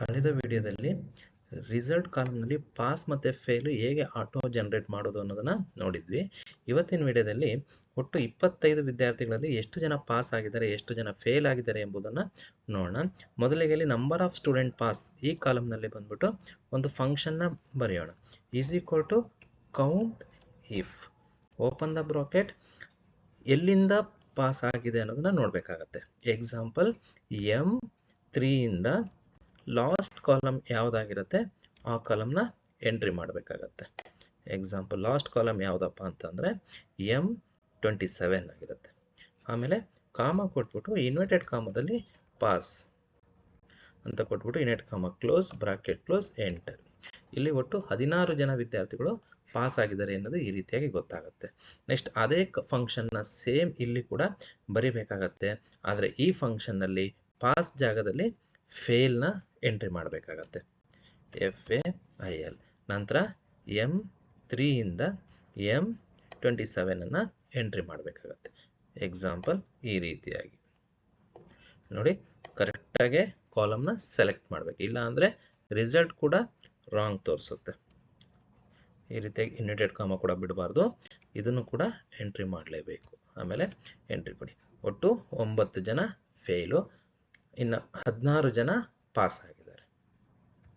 ಕಳೆದ ವಿಡಿಯೋದಲ್ಲಿ ರಿಸಲ್ಟ್ ಕಾಲಮ್ನಲ್ಲಿ ಪಾಸ್ ಮತ್ತು ಫೇಲು ಹೇಗೆ ಆಟೋ ಜನರೇಟ್ ಮಾಡೋದು ಅನ್ನೋದನ್ನು ನೋಡಿದ್ವಿ. ಇವತ್ತಿನ ವಿಡಿಯೋದಲ್ಲಿ ಒಟ್ಟು ಇಪ್ಪತ್ತೈದು ವಿದ್ಯಾರ್ಥಿಗಳಲ್ಲಿ ಎಷ್ಟು ಜನ ಪಾಸ್ ಆಗಿದ್ದಾರೆ, ಎಷ್ಟು ಜನ ಫೇಲ್ ಆಗಿದ್ದಾರೆ ಎಂಬುದನ್ನು ನೋಡೋಣ. ಮೊದಲಿಗೆ ಇಲ್ಲಿ ನಂಬರ್ ಆಫ್ ಸ್ಟೂಡೆಂಟ್ ಪಾಸ್ ಈ ಕಾಲಮ್ನಲ್ಲಿ ಬಂದ್ಬಿಟ್ಟು ಒಂದು ಫಂಕ್ಷನ್ನ ಬರೆಯೋಣ. Is equal to count if open the bracket ಎಲ್ಲಿಂದ ಪಾಸ್ ಆಗಿದೆ ಅನ್ನೋದನ್ನ ನೋಡಬೇಕಾಗತ್ತೆ. ಎಕ್ಸಾಂಪಲ್ ಎಂ ತ್ರೀಯಿಂದ ಲಾಸ್ಟ್ ಕಾಲಮ್ ಯಾವುದಾಗಿರುತ್ತೆ? ಆ ಕಾಲಮ್ನ ಎಂಟ್ರಿ ಮಾಡಬೇಕಾಗತ್ತೆ. ಎಕ್ಸಾಂಪಲ್ ಲಾಸ್ಟ್ ಕಾಲಮ್ ಯಾವುದಪ್ಪ ಅಂತಂದರೆ ಎಂ ಟ್ವೆಂಟಿ ಸೆವೆನ್ ಆಗಿರುತ್ತೆ. ಆಮೇಲೆ ಕಾಮ ಕೊಟ್ಬಿಟ್ಟು ಇನ್ವರ್ಟೆಡ್ ಕಾಮದಲ್ಲಿ ಪಾಸ್ ಅಂತ ಕೊಟ್ಬಿಟ್ಟು ಇನ್ವರ್ಟ್ ಕಾಮ ಕ್ಲೋಸ್ ಬ್ರಾಕೆಟ್ ಕ್ಲೋಸ್ ಎಂಟರ್ ಇಲ್ಲಿ ಒಟ್ಟು ಹದಿನಾರು ಜನ ವಿದ್ಯಾರ್ಥಿಗಳು ಪಾಸ್ ಆಗಿದ್ದಾರೆ ಅನ್ನೋದು ಈ ರೀತಿಯಾಗಿ ಗೊತ್ತಾಗುತ್ತೆ. ನೆಕ್ಸ್ಟ್ ಅದೇ ಫಂಕ್ಷನ್ನ ಸೇಮ್ ಇಲ್ಲಿ ಕೂಡ ಬರಿಬೇಕಾಗತ್ತೆ. ಆದರೆ ಈ ಫಂಕ್ಷನ್ನಲ್ಲಿ ಪಾಸ್ ಜಾಗದಲ್ಲಿ ಫೇಲ್ನ ಎಂಟ್ರಿ ಮಾಡಬೇಕಾಗತ್ತೆ. ಎಫ್ ಎ ಐ ಎಲ್ ನಂತರ ಎಂ ತ್ರೀಯಿಂದ ಎಂ ಟ್ವೆಂಟಿ ಸೆವೆನನ್ನು ಎಂಟ್ರಿ ಮಾಡಬೇಕಾಗತ್ತೆ. ಎಕ್ಸಾಂಪಲ್ ಈ ರೀತಿಯಾಗಿ. ನೋಡಿ ಕರೆಕ್ಟಾಗಿ ಕಾಲಮ್ನ ಸೆಲೆಕ್ಟ್ ಮಾಡಬೇಕು. ಇಲ್ಲ ಅಂದರೆ ರಿಸಲ್ಟ್ ಕೂಡ ರಾಂಗ್ ತೋರಿಸುತ್ತೆ. ಈ ರೀತಿಯಾಗಿ ಇನ್ವಿಟೆಡ್ ಕಾಮ ಕೂಡ ಬಿಡಬಾರ್ದು. ಇದನ್ನು ಕೂಡ ಎಂಟ್ರಿ ಮಾಡಲೇಬೇಕು. ಆಮೇಲೆ ಎಂಟ್ರಿ ಕೊಡಿ. ಒಟ್ಟು ಒಂಬತ್ತು ಜನ ಫೇಲು ಇನ್ನು ಹದಿನಾರು ಜನ ಪಾಸ್ ಆಗಿದ್ದಾರೆ